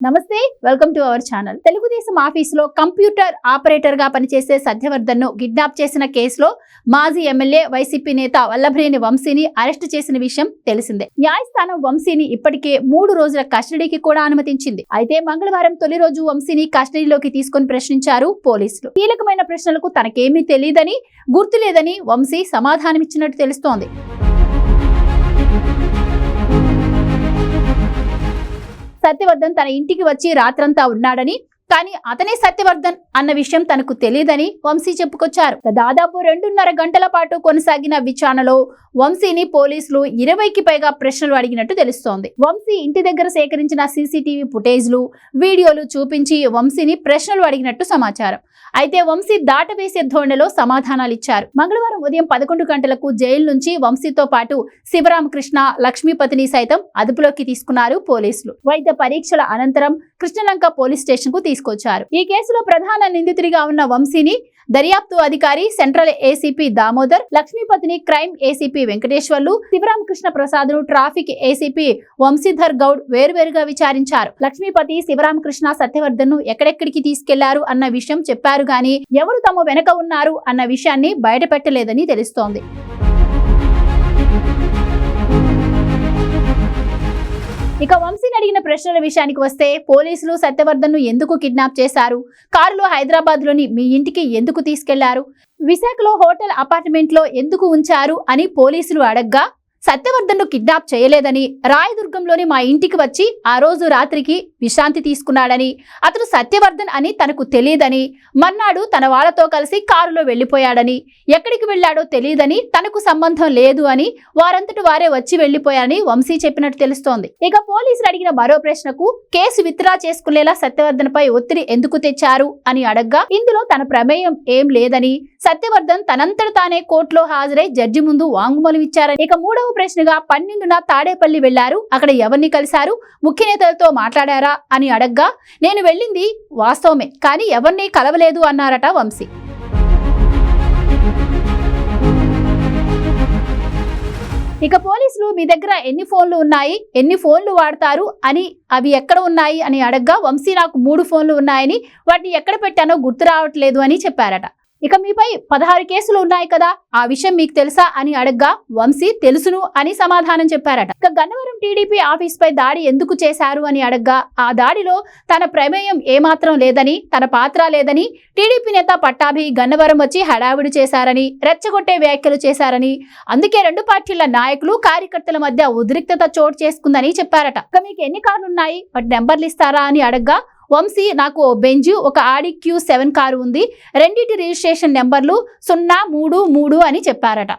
Namaste welcome to our channel. Telugu Desam ఆఫీసులో computer ఆపరేటర్గా పనిచేసే సత్యవర్ధన్ను kidnap చేసిన కేసులో మాజీ ఎమ్మెల్యే వైసీపీ నేత వల్లభనేని వంశీని అరెస్టు చేసిన విషయం తెలిసిందే. న్యాయస్థానం వంశీని ఇప్పటికే మూడు రోజుల కస్టడీకి కూడా అనుమతించింది. అయితే మంగళవారం తొలి రోజు వంశీని కస్టడీలోకి తీసుకొని ప్రశ్నించారు పోలీసులు. కీలకమైన ప్రశ్నలకు తనకేమీ తెలియదని గుర్తులేదని వంశీ సమాధానమిచ్చినట్టు తెలుస్తోంది. సత్యవర్ధన్ తన ఇంటికి వచ్చి రాత్రంతా ఉన్నాడని కానీ అతనే సత్యవర్ధన్ అన్న విషయం తనకు తెలియదని వంశీ చెప్పుకొచ్చారు. దాదాపు రెండున్నర గంటల పాటు కొనసాగిన విచారణలో వంశీని పోలీసులు ఇరవైకి పైగా ప్రశ్నలు అడిగినట్టు తెలుస్తోంది. వంశీ ఇంటి దగ్గర సేకరించిన సీసీటీవీ ఫుటేజ్లు వీడియోలు చూపించి వంశీని ప్రశ్నలు అడిగినట్టు సమాచారం. అయితే వంశీ దాటవేసే ధోరణిలో సమాధానాలు ఇచ్చారు. మంగళవారం ఉదయం పదకొండు గంటలకు జైలు నుంచి వంశీతో పాటు శివరామకృష్ణ లక్ష్మీపతిని సైతం అదుపులోకి తీసుకున్నారు పోలీసులు. వైద్య పరీక్షల అనంతరం కృష్ణలంక పోలీస్ స్టేషన్కు తీసుకొచ్చారు. ఈ కేసులో ప్రధాన నిందితుడిగా ఉన్న వంశీని దర్యాప్తు అధికారి సెంట్రల్ ఏసీపీ దామోదర్ లక్ష్మీపతిని క్రైమ్ ఏసీపీ వెంకటేశ్వర్లు శివరామకృష్ణ ప్రసాద్ను ట్రాఫిక్ ఏసీపీ వంశీధర్ గౌడ్ వేరువేరుగా విచారించారు. లక్ష్మీపతి శివరామకృష్ణ సత్యవర్ధన్ను ఎక్కడెక్కడికి తీసుకెళ్ళారు అన్న విషయం చెప్పారు గాని ఎవరు తమ వెనక ఉన్నారు అన్న విషయాన్ని బయటపెట్టలేదని తెలుస్తోంది. ఇక వంశీని అడిగిన ప్రశ్నల విషయానికి వస్తే పోలీసులు సత్యవర్ధన్ను ఎందుకు కిడ్నాప్ చేశారు? కారులో హైదరాబాద్లోని మీ ఇంటికి ఎందుకు తీసుకెళ్ళారు? విశాఖలో హోటల్ అపార్ట్మెంట్లో ఎందుకు ఉంచారు అని పోలీసులు అడగ్గా సత్యవర్ధన్ను కిడ్నాప్ చేయలేదని రాయదుర్గంలోని మా ఇంటికి వచ్చి ఆ రోజు రాత్రికి విశ్రాంతి తీసుకున్నాడని అతను సత్యవర్ధన్ అని తనకు తెలియదని మర్నాడు తన వాళ్ళతో కలిసి కారులో వెళ్ళిపోయాడని ఎక్కడికి వెళ్ళాడో తెలియదని తనకు సంబంధం లేదు అని వారంతటి వారే వచ్చి వెళ్ళిపోయారని వంశీ చెప్పినట్టు తెలుస్తోంది. ఇక పోలీసులు అడిగిన మరో ప్రశ్నకు కేసు విత్డ్రా చేసుకునేలా సత్యవర్ధన్ పై ఒత్తిడి ఎందుకు తెచ్చారు అని అడగ్గా ఇందులో తన ప్రమేయం ఏం లేదని సత్యవర్ధన్ తనంతట తానే కోర్టులో హాజరై జడ్జి ముందు వాంగ్మూలం ఇచ్చారని ఇక మూడవ ప్రశ్నగా పన్నెండున తాడేపల్లి వెళ్ళారు. అక్కడ ఎవరిని కలిశారు? ముఖ్య నేతలతో మాట్లాడారా? అని అడగ్గా నేను వెళ్ళింది వాస్తవమే కానీ ఎవరిని కలవలేదు అన్నారట వంశీ. ఇక పోలీసులు మీ దగ్గర ఎన్ని ఫోన్లు ఉన్నాయి? ఎన్ని ఫోన్లు వాడతారు? అని అవి ఎక్కడ ఉన్నాయి? అని అడగ్గా వంశీ నాకు మూడు ఫోన్లు ఉన్నాయని వాటిని ఎక్కడ పెట్టానో గుర్తు రావట్లేదు అని చెప్పారట. ఇక మీపై పదహారు కేసులు ఉన్నాయి కదా ఆ విషయం మీకు తెలుసా అని అడగ్గా వంశీ తెలుసును అని సమాధానం చెప్పారట. ఇక గన్నవరం టీడీపీ ఆఫీస్ పై దాడి ఎందుకు చేశారు అని అడగ్గా ఆ దాడిలో తన ప్రమేయం ఏమాత్రం లేదని తన పాత్ర లేదని టీడీపీ నేత పట్టాభి గన్నవరం వచ్చి హడావిడి చేశారని రెచ్చగొట్టే వ్యాఖ్యలు చేశారని అందుకే రెండు పార్టీల నాయకులు కార్యకర్తల మధ్య ఉద్రిక్తత చోటు చేసుకుందని చెప్పారట. ఇక మీకు ఎన్ని కార్లు ఉన్నాయి? వాటి నెంబర్లు ఇస్తారా అని అడగ్గా వంశీ నాకు బెంజు ఒక ఆడి క్యూ సెవెన్ కారు ఉంది. రెండింటి రిజిస్ట్రేషన్ నెంబర్లు సున్నా మూడు మూడు అని చెప్పారట.